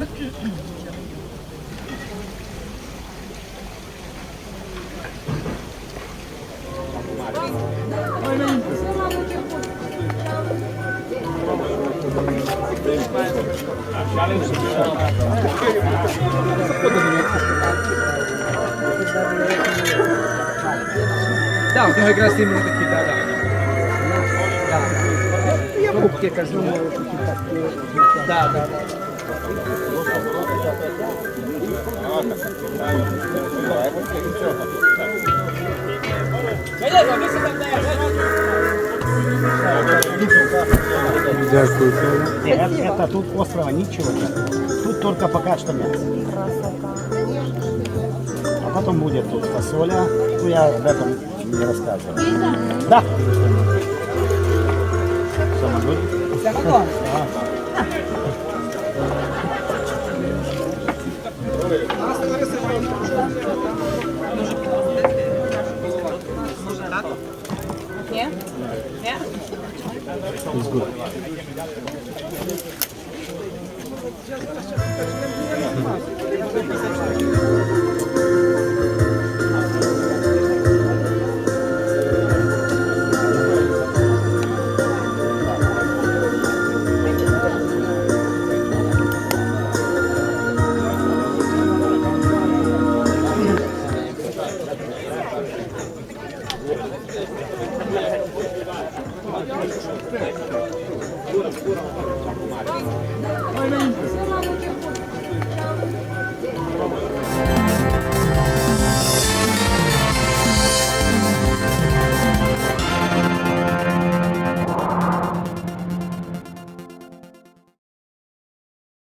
Da, o tebe gre s tem nekaj, da, da. Da, da. Kupke, kar znamo, da, da. da. Дякую. Нет, это тут острова ничего нет. Тут только пока что мясо. А потом будет тут фасоля. Ну, я об этом не рассказывал. Да. Сама будет? Nie? Nie? Pura, pura, pura,